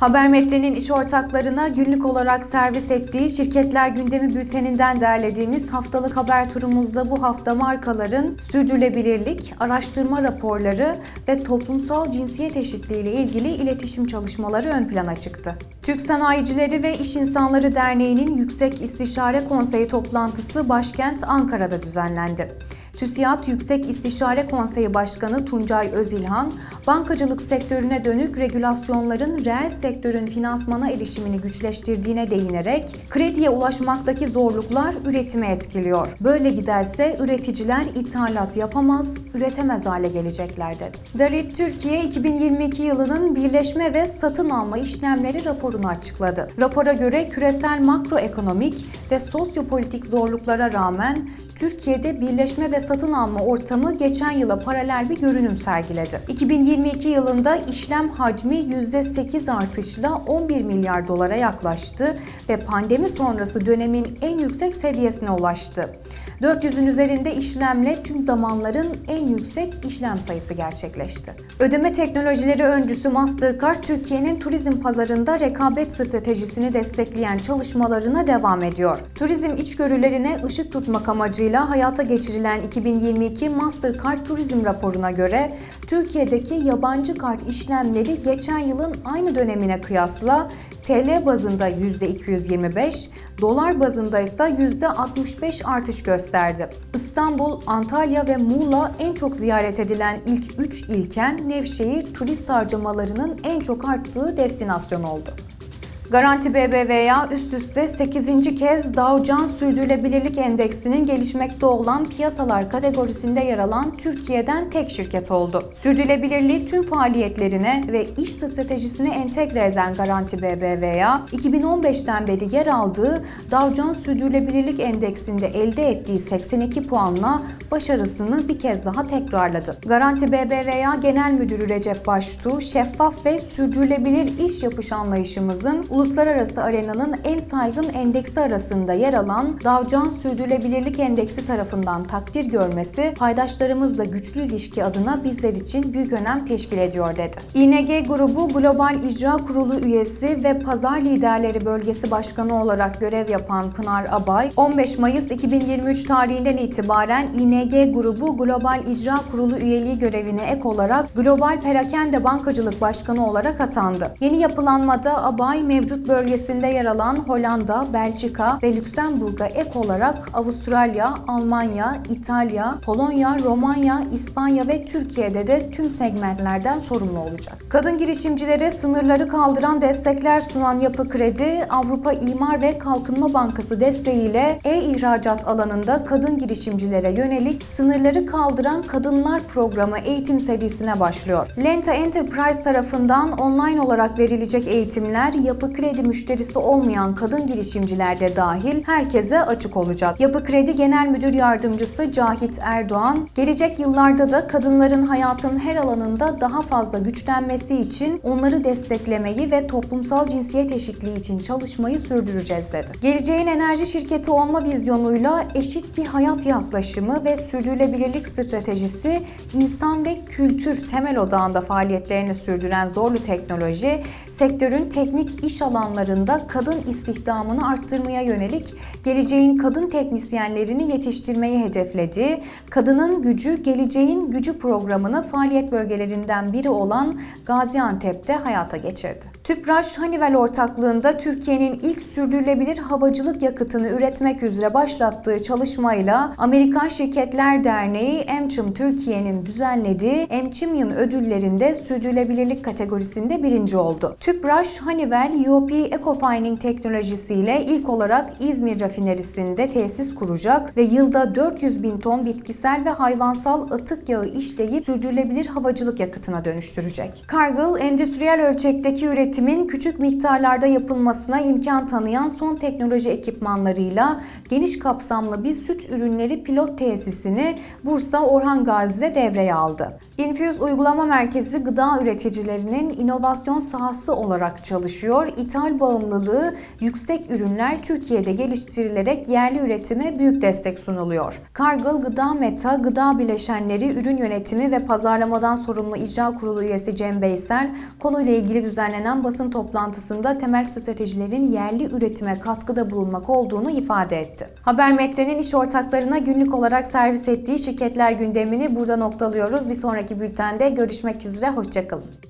Haber Metre'nin iş ortaklarına günlük olarak servis ettiği Şirketler Gündemi Bülteninden derlediğimiz haftalık haber turumuzda bu hafta markaların sürdürülebilirlik, araştırma raporları ve toplumsal cinsiyet eşitliği ile ilgili iletişim çalışmaları ön plana çıktı. Türk Sanayicileri ve İş İnsanları Derneği'nin Yüksek İstişare Konseyi toplantısı başkent Ankara'da düzenlendi. TÜSİAD Yüksek İstişare Konseyi Başkanı Tuncay Özilhan, bankacılık sektörüne dönük regülasyonların reel sektörün finansmana erişimini güçleştirdiğine değinerek, krediye ulaşmaktaki zorluklar üretimi etkiliyor. Böyle giderse üreticiler ithalat yapamaz, üretemez hale gelecekler dedi. Dalit Türkiye 2022 yılının birleşme ve satın alma işlemleri raporunu açıkladı. Rapora göre küresel makroekonomik ve sosyopolitik zorluklara rağmen Türkiye'de birleşme ve satın alma ortamı geçen yıla paralel bir görünüm sergiledi. 2022 yılında işlem hacmi %8 artışla 11 milyar dolara yaklaştı ve pandemi sonrası dönemin en yüksek seviyesine ulaştı. 400'ün üzerinde işlemle tüm zamanların en yüksek işlem sayısı gerçekleşti. Ödeme teknolojileri öncüsü Mastercard, Türkiye'nin turizm pazarında rekabet stratejisini destekleyen çalışmalarına devam ediyor. Turizm içgörülerine ışık tutmak amacıyla hayata geçirilen 2022 Mastercard Turizm raporuna göre Türkiye'deki yabancı kart işlemleri geçen yılın aynı dönemine kıyasla TL bazında %225, dolar bazında ise %65 artış gösterdi. İstanbul, Antalya ve Muğla en çok ziyaret edilen ilk 3 ilken Nevşehir turist harcamalarının en çok arttığı destinasyon oldu. Garanti BBVA üst üste 8. kez Dow Jones Sürdürülebilirlik Endeksinin gelişmekte olan piyasalar kategorisinde yer alan Türkiye'den tek şirket oldu. Sürdürülebilirliği tüm faaliyetlerine ve iş stratejisine entegre eden Garanti BBVA, 2015'ten beri yer aldığı Dow Jones Sürdürülebilirlik Endeksinde elde ettiği 82 puanla başarısını bir kez daha tekrarladı. Garanti BBVA Genel Müdürü Recep Baştuğ, şeffaf ve sürdürülebilir iş yapış anlayışımızın uluslararası arenanın en saygın endeksi arasında yer alan Dow Jones Sürdürülebilirlik Endeksi tarafından takdir görmesi, paydaşlarımızla güçlü ilişki adına bizler için büyük önem teşkil ediyor dedi. İNG Grubu Global İcra Kurulu üyesi ve Pazar Liderleri Bölgesi Başkanı olarak görev yapan Pınar Abay, 15 Mayıs 2023 tarihinden itibaren İNG Grubu Global İcra Kurulu üyeliği görevine ek olarak Global Perakende Bankacılık Başkanı olarak atandı. Yeni yapılanmada Abay mevcut bölgesinde yer alan Hollanda, Belçika ve Lüksemburg'a ek olarak Avustralya, Almanya, İtalya, Polonya, Romanya, İspanya ve Türkiye'de de tüm segmentlerden sorumlu olacak. Kadın girişimcilere sınırları kaldıran destekler sunan Yapı Kredi, Avrupa İmar ve Kalkınma Bankası desteğiyle e-ihracat alanında kadın girişimcilere yönelik sınırları kaldıran Kadınlar Programı eğitim serisine başlıyor. Lenta Enterprise tarafından online olarak verilecek eğitimler Yapı Kredi müşterisi olmayan kadın girişimciler de dahil herkese açık olacak. Yapı Kredi Genel Müdür Yardımcısı Cahit Erdoğan, gelecek yıllarda da kadınların hayatın her alanında daha fazla güçlenmesi için onları desteklemeyi ve toplumsal cinsiyet eşitliği için çalışmayı sürdüreceğiz dedi. Geleceğin enerji şirketi olma vizyonuyla eşit bir hayat yaklaşımı ve sürdürülebilirlik stratejisi insan ve kültür temel odağında faaliyetlerini sürdüren Zorlu Teknoloji, sektörün teknik iş alanlarında kadın istihdamını arttırmaya yönelik geleceğin kadın teknisyenlerini yetiştirmeyi hedefledi. Kadının Gücü Geleceğin Gücü programını faaliyet bölgelerinden biri olan Gaziantep'te hayata geçirdi. Tüpraş Honeywell ortaklığında Türkiye'nin ilk sürdürülebilir havacılık yakıtını üretmek üzere başlattığı çalışmayla Amerikan Şirketler Derneği Emçim Türkiye'nin düzenlediği Emçimyan ödüllerinde sürdürülebilirlik kategorisinde birinci oldu. Tüpraş Honeywell UOP Ecofining teknolojisiyle ilk olarak İzmir rafinerisinde tesis kuracak ve yılda 400 bin ton bitkisel ve hayvansal atık yağı işleyip sürdürülebilir havacılık yakıtına dönüştürecek. Cargill, endüstriyel ölçekteki üretimin küçük miktarlarda yapılmasına imkan tanıyan son teknoloji ekipmanlarıyla geniş kapsamlı bir süt ürünleri pilot tesisini Bursa Orhan Gazi'de devreye aldı. Infuse Uygulama Merkezi gıda üreticilerinin inovasyon sahası olarak çalışıyor. İthal bağımlılığı yüksek ürünler Türkiye'de geliştirilerek yerli üretime büyük destek sunuluyor. Kargıl Gıda Meta, Gıda Bileşenleri, Ürün Yönetimi ve Pazarlamadan Sorumlu İcra Kurulu üyesi Cem Beysel, konuyla ilgili düzenlenen basın toplantısında temel stratejilerin yerli üretime katkıda bulunmak olduğunu ifade etti. Habermetre'nin iş ortaklarına günlük olarak servis ettiği şirketler gündemini burada noktalıyoruz. Bir sonraki bültende görüşmek üzere, hoşçakalın.